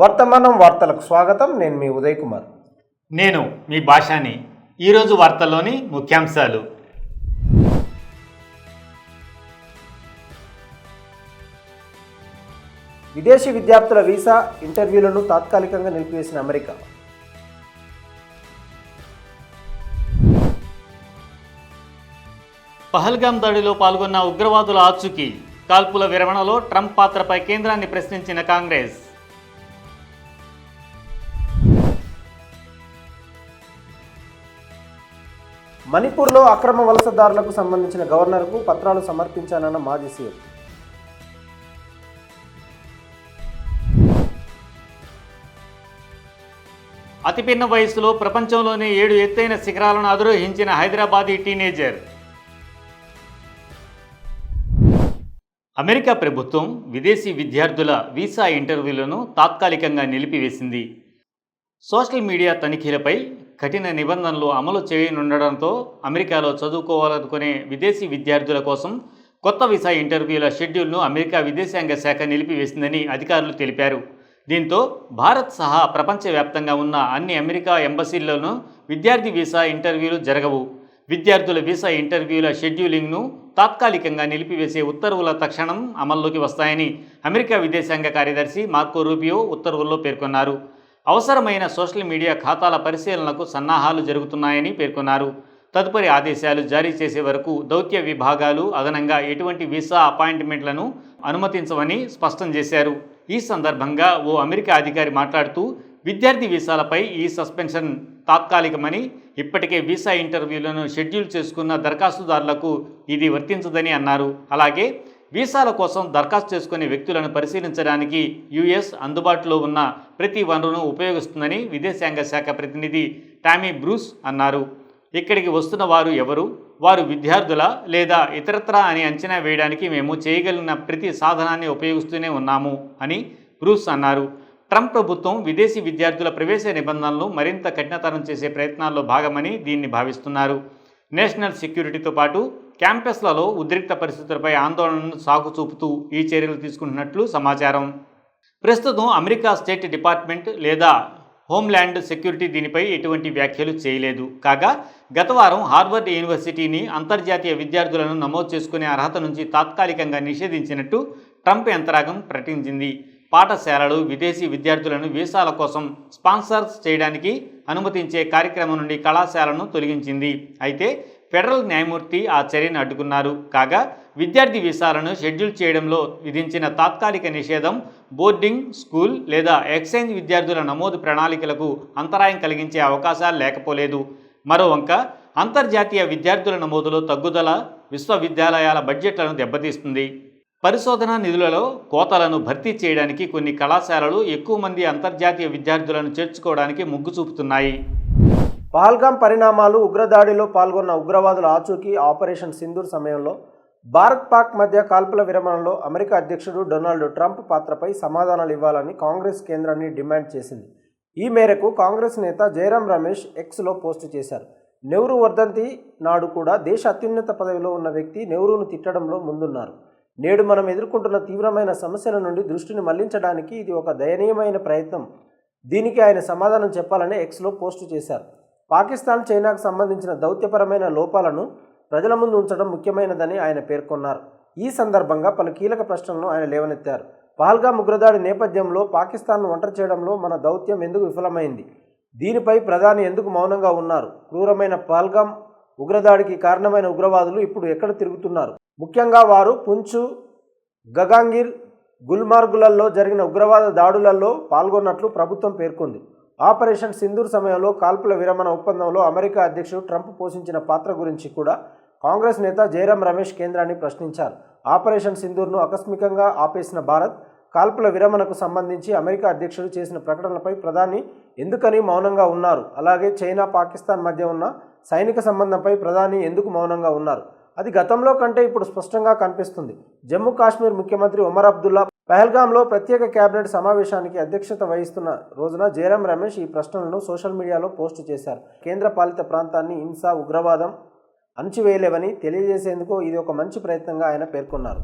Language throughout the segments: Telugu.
వర్తమానం వార్తలకు స్వాగతం. నేను మీ ఉదయ్ కుమార్. నేను మీ భాషాని. ఈరోజు వార్తల్లోని ముఖ్యాంశాలు. విదేశీ విద్యార్థుల వీసా ఇంటర్వ్యూలను తాత్కాలికంగా నిలిపివేసిన అమెరికా. పహల్గాం దాడిలో పాల్గొన్న ఉగ్రవాదుల ఆచూకీ కాల్పుల విరమణలో ట్రంప్ పాత్రపై కేంద్రాన్ని ప్రశ్నించిన కాంగ్రెస్. మణిపూర్లో అక్రమ వలసదారులకు సంబంధించిన గవర్నర్కు పత్రాలు సమర్పించానన్న మాజీ సీఎం. అతిపిన్న వయసులో ప్రపంచంలోనే ఏడు ఎత్తైన శిఖరాలను అధిరోహించిన హైదరాబాదీ టీనేజర్. అమెరికా ప్రభుత్వం విదేశీ విద్యార్థుల వీసా ఇంటర్వ్యూలను తాత్కాలికంగా నిలిపివేసింది. సోషల్ మీడియా తనిఖీలపై కఠిన నిబంధనలు అమలు చేయనుండడంతో అమెరికాలో చదువుకోవాలనుకునే విదేశీ విద్యార్థుల కోసం కొత్త వీసా ఇంటర్వ్యూల షెడ్యూల్ను అమెరికా విదేశాంగ శాఖ నిలిపివేసిందని అధికారులు తెలిపారు. దీంతో భారత్ సహా ప్రపంచవ్యాప్తంగా ఉన్న అన్ని అమెరికా ఎంబసీల్లోనూ విద్యార్థి వీసా ఇంటర్వ్యూలు జరగవు. విద్యార్థుల వీసా ఇంటర్వ్యూల షెడ్యూలింగ్ను తాత్కాలికంగా నిలిపివేసే ఉత్తర్వుల తక్షణం అమల్లోకి వస్తాయని అమెరికా విదేశాంగ కార్యదర్శి మార్కో రూబియో ఉత్తర్వుల్లో పేర్కొన్నారు. అవసరమైన సోషల్ మీడియా ఖాతాల పరిశీలనకు సన్నాహాలు జరుగుతున్నాయని పేర్కొన్నారు. తదుపరి ఆదేశాలు జారీ చేసే వరకు దౌత్య విభాగాలు అదనంగా ఎటువంటి వీసా అపాయింట్మెంట్లను అనుమతించవని స్పష్టం చేశారు. ఈ సందర్భంగా ఓ అమెరికా అధికారి మాట్లాడుతూ విద్యార్థి వీసాలపై ఈ సస్పెన్షన్ తాత్కాలికమని ఇప్పటికే వీసా ఇంటర్వ్యూలను షెడ్యూల్ చేసుకున్న దరఖాస్తుదారులకు ఇది వర్తించదని అన్నారు. అలాగే వీసాల కోసం దరఖాస్తు చేసుకునే వ్యక్తులను పరిశీలించడానికి యుఎస్ అందుబాటులో ఉన్న ప్రతి వనరును ఉపయోగిస్తుందని విదేశాంగ శాఖ ప్రతినిధి టామీ బ్రూస్ అన్నారు. ఇక్కడికి వస్తున్న వారు ఎవరు? వారు విద్యార్థుల లేదా ఇతరత్రా అని అంచనా వేయడానికి మేము చేయగలిగిన ప్రతి సాధనాన్ని ఉపయోగిస్తూనే ఉన్నాము అని బ్రూస్ అన్నారు. ట్రంప్ ప్రభుత్వం విదేశీ విద్యార్థుల ప్రవేశ నిబంధనలను మరింత కఠినతరం చేసే ప్రయత్నాల్లో భాగమని దీన్ని భావిస్తున్నారు. నేషనల్ సెక్యూరిటీతో పాటు క్యాంపస్లలో ఉద్రిక్త పరిస్థితులపై ఆందోళనను సాగు చూపుతూ ఈ చర్యలు తీసుకుంటున్నట్లు సమాచారం. ప్రస్తుతం అమెరికా స్టేట్ డిపార్ట్మెంట్ లేదా హోమ్ల్యాండ్ సెక్యూరిటీ దీనిపై ఎటువంటి వ్యాఖ్యలు చేయలేదు. కాగా గత వారం హార్వర్డ్ యూనివర్సిటీని అంతర్జాతీయ విద్యార్థులను నమోదు చేసుకునే అర్హత నుంచి తాత్కాలికంగా నిషేధించినట్టు ట్రంప్ యంత్రాంగం ప్రకటించింది. పాఠశాలలు విదేశీ విద్యార్థులను వీసాల కోసం స్పాన్సర్స్ చేయడానికి అనుమతించే కార్యక్రమం నుండి కళాశాలను తొలగించింది. అయితే ఫెడరల్ న్యాయమూర్తి ఆ చర్యను అడ్డుకున్నారు. కాగా విద్యార్థి వీసాలను షెడ్యూల్ చేయడంలో విధించిన తాత్కాలిక నిషేధం బోర్డింగ్ స్కూల్ లేదా ఎక్స్చేంజ్ విద్యార్థుల నమోదు ప్రణాళికలకు అంతరాయం కలిగించే అవకాశాలు లేకపోలేదు. మరోవంక అంతర్జాతీయ విద్యార్థుల నమోదులో తగ్గుదల విశ్వవిద్యాలయాల బడ్జెట్లను దెబ్బతీస్తుంది. పరిశోధనా నిధులలో కోతలను భర్తీ చేయడానికి కొన్ని కళాశాలలు ఎక్కువ మంది అంతర్జాతీయ విద్యార్థులను చేర్చుకోవడానికి మొగ్గు చూపుతున్నాయి. పహల్గాం పరిణామాలు ఉగ్రదాడిలో పాల్గొన్న ఉగ్రవాదుల ఆచూకీ ఆపరేషన్ సింధూర్ సమయంలో భారత్ పాక్ మధ్య కాల్పుల విరమణలో అమెరికా అధ్యక్షుడు డొనాల్డ్ ట్రంప్ పాత్రపై సమాధానాలు ఇవ్వాలని కాంగ్రెస్ కేంద్రాన్ని డిమాండ్ చేసింది. ఈ మేరకు కాంగ్రెస్ నేత జయరాం రమేష్ ఎక్స్లో పోస్టు చేశారు. నెహ్రూ వర్ధంతి నాడు కూడా దేశ అత్యున్నత పదవిలో ఉన్న వ్యక్తి నెహ్రూను తిట్టడంలో ముందున్నారు. నేడు మనం ఎదుర్కొంటున్న తీవ్రమైన సమస్యల నుండి దృష్టిని మళ్ళించడానికి ఇది ఒక దయనీయమైన ప్రయత్నం. దీనికి ఆయన సమాధానం చెప్పాలని ఎక్స్లో పోస్టు చేశారు. పాకిస్తాన్ చైనాకు సంబంధించిన దౌత్యపరమైన లోపాలను ప్రజల ముందు ఉంచడం ముఖ్యమైనదని ఆయన పేర్కొన్నారు. ఈ సందర్భంగా పలు కీలక ప్రశ్నలను ఆయన లేవనెత్తారు. పహల్గాం ఉగ్రదాడి నేపథ్యంలో పాకిస్తాన్ను ఒంటరి చేయడంలో మన దౌత్యం ఎందుకు విఫలమైంది? దీనిపై ప్రధాని ఎందుకు మౌనంగా ఉన్నారు? క్రూరమైన పహల్గాం ఉగ్రదాడికి కారణమైన ఉగ్రవాదులు ఇప్పుడు ఎక్కడ తిరుగుతున్నారు? ముఖ్యంగా వారు పుంచు గగాంగిర్ గుల్మార్గులలో జరిగిన ఉగ్రవాద దాడులలో పాల్గొన్నట్లు ప్రభుత్వం పేర్కొంది. ఆపరేషన్ సింధూర్ సమయంలో కాల్పుల విరమణ ఒప్పందంలో అమెరికా అధ్యక్షుడు ట్రంప్ పోషించిన పాత్ర గురించి కూడా కాంగ్రెస్ నేత జయరాం రమేష్ కేంద్రాన్ని ప్రశ్నించారు. ఆపరేషన్ సింధూర్ను ఆకస్మికంగా ఆపేసిన భారత్ కాల్పుల విరమణకు సంబంధించి అమెరికా అధ్యక్షుడు చేసిన ప్రకటనలపై ప్రధాని ఎందుకని మౌనంగా ఉన్నారు? అలాగే చైనా పాకిస్తాన్ మధ్య ఉన్న సైనిక సంబంధంపై ప్రధాని ఎందుకు మౌనంగా ఉన్నారు? అది గతంలో కంటే ఇప్పుడు స్పష్టంగా కనిపిస్తుంది. జమ్మూ కాశ్మీర్ ముఖ్యమంత్రి ఒమర్ అబ్దుల్లా పహల్గాంలో ప్రత్యేక కేబినెట్ సమావేశానికి అధ్యక్షత వహిస్తున్న రోజున జయరాం రమేష్ ఈ ప్రశ్నలను సోషల్ మీడియాలో పోస్టు చేశారు. కేంద్ర పాలిత ప్రాంతాన్ని హింస ఉగ్రవాదం అణచివేయలేవని తెలియజేసేందుకు ఇది ఒక మంచి ప్రయత్నంగా ఆయన పేర్కొన్నారు.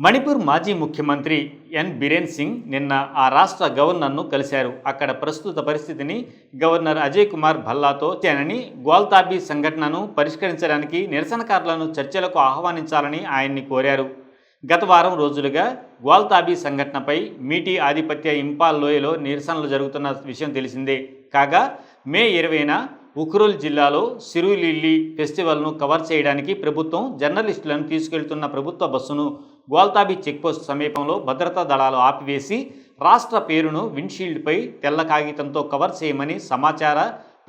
మణిపూర్ మాజీ ముఖ్యమంత్రి ఎన్. బిరేన్ సింగ్ నిన్న ఆ రాష్ట్ర గవర్నర్ను కలిశారు. అక్కడ ప్రస్తుత పరిస్థితిని గవర్నర్ అజయ్ కుమార్ భల్లాతో తేనని గ్వాల్తాబీ సంఘటనను పరిష్కరించడానికి నిరసనకారులను చర్చలకు ఆహ్వానించాలని ఆయన్ని కోరారు. గత వారం రోజులుగా గ్వాల్తాబీ సంఘటనపై మీటీ ఆధిపత్య ఇంపాల్ లోయలో నిరసనలు జరుగుతున్న విషయం తెలిసిందే. కాగా మే ఇరవైన ఉఖ్రుల్ జిల్లాలో సిరులిల్లీ ఫెస్టివల్ను కవర్ చేయడానికి ప్రభుత్వం జర్నలిస్టులను తీసుకెళ్తున్న ప్రభుత్వ బస్సును గ్వాల్తాబీ చెక్పోస్ట్ సమీపంలో భద్రతా దళాలు ఆపివేసి రాష్ట్ర పేరును విండ్షీల్డ్పై తెల్ల కాగితంతో కవర్ చేయమని సమాచార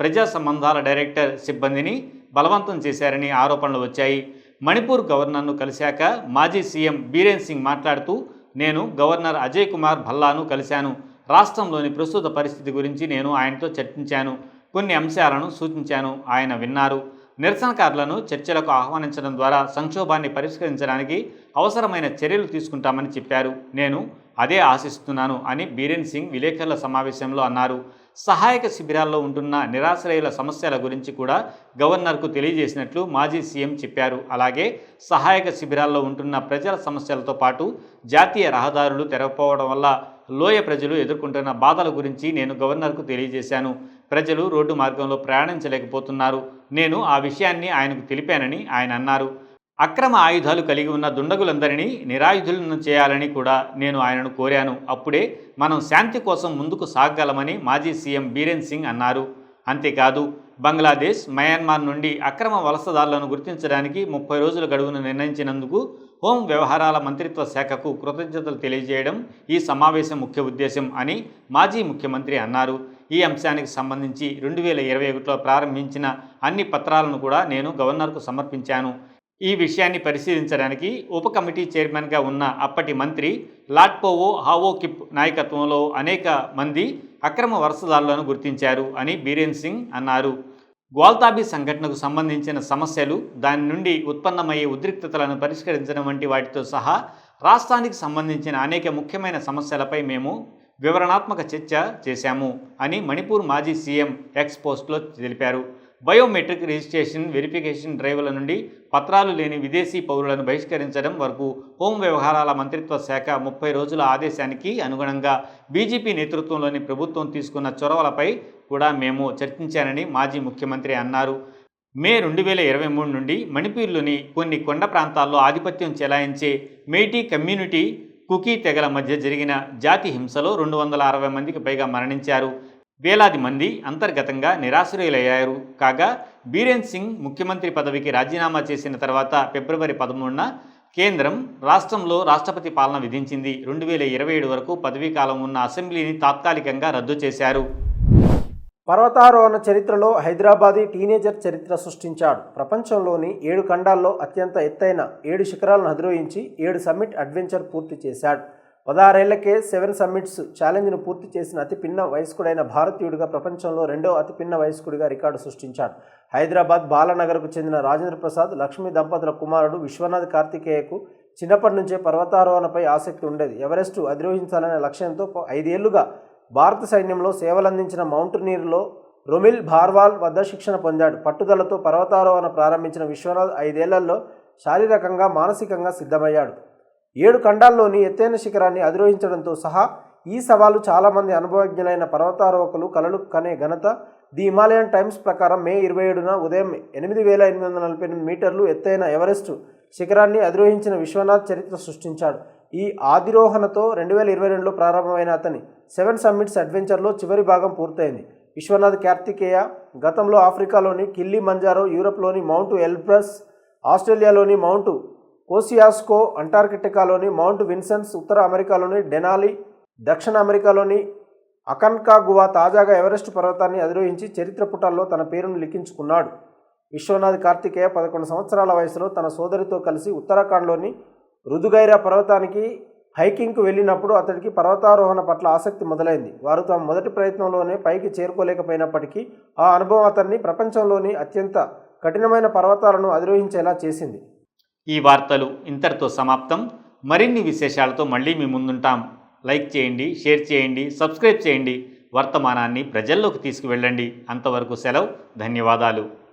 ప్రజా సంబంధాల డైరెక్టర్ సిబ్బందిని బలవంతం చేశారని ఆరోపణలు వచ్చాయి. మణిపూర్ గవర్నర్ను కలిశాక మాజీ సీఎం బీరేన్ సింగ్ మాట్లాడుతూ నేను గవర్నర్ అజయ్ కుమార్ భల్లాను కలిశాను. రాష్ట్రంలోని ప్రస్తుత పరిస్థితి గురించి నేను ఆయనతో చర్చించాను. కొన్ని అంశాలను సూచించాను. ఆయన విన్నారు. నిరసనకారులను చర్చలకు ఆహ్వానించడం ద్వారా సంక్షోభాన్ని పరిష్కరించడానికి అవసరమైన చర్యలు తీసుకుంటామని చెప్పారు. నేను అదే ఆశిస్తున్నాను అని బీరేన్ సింగ్ విలేకరుల సమావేశంలో అన్నారు. సహాయక శిబిరాల్లో ఉంటున్న నిరాశ్రయుల సమస్యల గురించి కూడా గవర్నర్కు తెలియజేసినట్లు మాజీ సీఎం చెప్పారు. అలాగే సహాయక శిబిరాల్లో ఉంటున్న ప్రజల సమస్యలతో పాటు జాతీయ రహదారులు తెరవపోవడం వల్ల లోయ ప్రజలు ఎదుర్కొంటున్న బాధల గురించి నేను గవర్నర్కు తెలియజేశాను. ప్రజలు రోడ్డు మార్గంలో ప్రయాణించలేకపోతున్నారు. నేను ఆ విషయాన్ని ఆయనకు తెలిపానని ఆయన అన్నారు. అక్రమ ఆయుధాలు కలిగి ఉన్న దుండగులందరినీ నిరాయుధులను చేయాలని కూడా నేను ఆయనను కోరాను. అప్పుడే మనం శాంతి కోసం ముందుకు సాగగలమని మాజీ సీఎం బీరేన్ సింగ్ అన్నారు. అంతేకాదు బంగ్లాదేశ్ మయన్మార్ నుండి అక్రమ వలసదారులను గుర్తించడానికి ముప్పై రోజుల గడువును నిర్ణయించినందుకు హోం వ్యవహారాల మంత్రిత్వ శాఖకు కృతజ్ఞతలు తెలియజేయడం ఈ సమావేశం ముఖ్య ఉద్దేశం అని మాజీ ముఖ్యమంత్రి అన్నారు. ఈ అంశానికి సంబంధించి రెండు వేల ఇరవై ఒకటిలో ప్రారంభించిన అన్ని పత్రాలను కూడా నేను గవర్నర్కు సమర్పించాను. ఈ విషయాన్ని పరిశీలించడానికి ఉప కమిటీ చైర్మన్గా ఉన్న అప్పటి మంత్రి లాట్పోవో హావో కిప్ నాయకత్వంలో అనేక మంది అక్రమ వలసదారులను గుర్తించారు అని బీరేన్ సింగ్ అన్నారు. గ్వాల్తాబీ సంఘటనకు సంబంధించిన సమస్యలు దాని నుండి ఉత్పన్నమయ్యే ఉద్రిక్తతలను పరిష్కరించడం వంటి వాటితో సహా రాష్ట్రానికి సంబంధించిన అనేక ముఖ్యమైన సమస్యలపై మేము వివరణాత్మక చర్చ చేశాము అని మణిపూర్ మాజీ సీఎం ఎక్స్ పోస్ట్లో తెలిపారు. బయోమెట్రిక్ రిజిస్ట్రేషన్ వెరిఫికేషన్ డ్రైవ్ల నుండి పత్రాలు లేని విదేశీ పౌరులను బహిష్కరించడం వరకు హోం వ్యవహారాల మంత్రిత్వ శాఖ ముప్పై రోజుల ఆదేశానికి అనుగుణంగా బీజేపీ నేతృత్వంలోని ప్రభుత్వం తీసుకున్న చొరవలపై కూడా మేము చర్చించానని మాజీ ముఖ్యమంత్రి అన్నారు. మే రెండు వేల ఇరవై మూడు నుండి మణిపూర్లోని కొన్ని కొండ ప్రాంతాల్లో ఆధిపత్యం చెలాయించే మేటీ కమ్యూనిటీ కుకీ తెగల మధ్య జరిగిన జాతి హింసలో రెండు వందల అరవై మందికి పైగా మరణించారు. వేలాది మంది అంతర్గతంగా నిరాశ్రయులయ్యారు. కాగా బీరేన్ సింగ్ ముఖ్యమంత్రి పదవికి రాజీనామా చేసిన తర్వాత ఫిబ్రవరి పదమూడున కేంద్రం రాష్ట్రంలో రాష్ట్రపతి పాలన విధించింది. రెండు వేల ఇరవై ఏడు వరకు పదవీ కాలం ఉన్న అసెంబ్లీని తాత్కాలికంగా రద్దు చేశారు. పర్వతారోహణ చరిత్రలో హైదరాబాదీ టీనేజర్ చరిత్ర సృష్టించాడు. ప్రపంచంలోని ఏడు ఖండాల్లో అత్యంత ఎత్తైన ఏడు శిఖరాలను అధిరోహించి ఏడు సమ్మిట్ అడ్వెంచర్ పూర్తి చేశాడు. పదహారేళ్ళకే సెవెన్ సమ్మిట్స్ ఛాలెంజ్ను పూర్తి చేసిన అతి పిన్న వయస్కుడైన భారతీయుడిగా ప్రపంచంలో రెండో అతి పిన్న వయస్కుడిగా రికార్డు సృష్టించాడు. హైదరాబాద్ బాలనగర్కు చెందిన రాజేంద్ర ప్రసాద్ లక్ష్మీ దంపతుల కుమారుడు విశ్వనాథ్ కార్తికేయకు చిన్నప్పటి నుంచే పర్వతారోహణపై ఆసక్తి ఉండేది. ఎవరెస్టు అధిరోహించాలనే లక్ష్యంతో ఐదేళ్ళుగా భారత సైన్యంలో సేవలందించిన మౌంటనీర్లో రొమిల్ భార్వాల్ వద్ద శిక్షణ పొందాడు. పట్టుదలతో పర్వతారోహణ ప్రారంభించిన విశ్వనాథ్ ఐదేళ్ళలో శారీరకంగా మానసికంగా సిద్ధమయ్యాడు. ఏడు ఖండాల్లోని ఎత్తైన శిఖరాన్ని అధిరోహించడంతో సహా ఈ సవాలు చాలామంది అనుభవజ్ఞులైన పర్వతారోహకులు కలలు కనే ఘనత ది హిమాలయన్ టైమ్స్ ప్రకారం మే ఇరవై ఏడున ఉదయం ఎనిమిది వేల ఎనిమిది వందల నలభై ఎనిమిది మీటర్లు ఎత్తైన ఎవరెస్టు శిఖరాన్ని అధిరోహించిన విశ్వనాథ్ చరిత్ర సృష్టించాడు. ఈ ఆదిరోహణతో రెండు వేల ఇరవై రెండులో ప్రారంభమైన అతని సెవెన్ సమ్మిట్స్ అడ్వెంచర్లో చివరి భాగం పూర్తయింది. విశ్వనాథ్ కార్తికేయ గతంలో ఆఫ్రికాలోని కిల్లీ మంజారో యూరప్లోని మౌంట్ ఎల్బ్రస్ ఆస్ట్రేలియాలోని మౌంట్ కోసియాస్కో అంటార్కిటికాలోని మౌంట్ విన్సెన్స్ ఉత్తర అమెరికాలోని డెనాలి దక్షిణ అమెరికాలోని అకన్కాగువా తాజాగా ఎవరెస్ట్ పర్వతాన్ని అధిరోహించి చరిత్ర పుటాల్లో తన పేరును లిఖించుకున్నాడు. విశ్వనాథ్ కార్తికేయ పదకొండు సంవత్సరాల వయసులో తన సోదరితో కలిసి ఉత్తరాఖండ్లోని రుదుగైరా పర్వతానికి హైకింగ్కు వెళ్ళినప్పుడు అతడికి పర్వతారోహణ పట్ల ఆసక్తి మొదలైంది. వారు తమ మొదటి ప్రయత్నంలోనే పైకి చేరుకోలేకపోయినప్పటికీ ఆ అనుభవం అతన్ని ప్రపంచంలోని అత్యంత కఠినమైన పర్వతాలను అధిరోహించేలా చేసింది. ఈ వార్తలు ఇంతటితో సమాప్తం. మరిన్ని విశేషాలతో మళ్ళీ మీ ముందుంటాం. లైక్ చేయండి షేర్ చేయండి సబ్స్క్రైబ్ చేయండి. వర్తమానాన్ని ప్రజల్లోకి తీసుకువెళ్ళండి. అంతవరకు సెలవు ధన్యవాదాలు.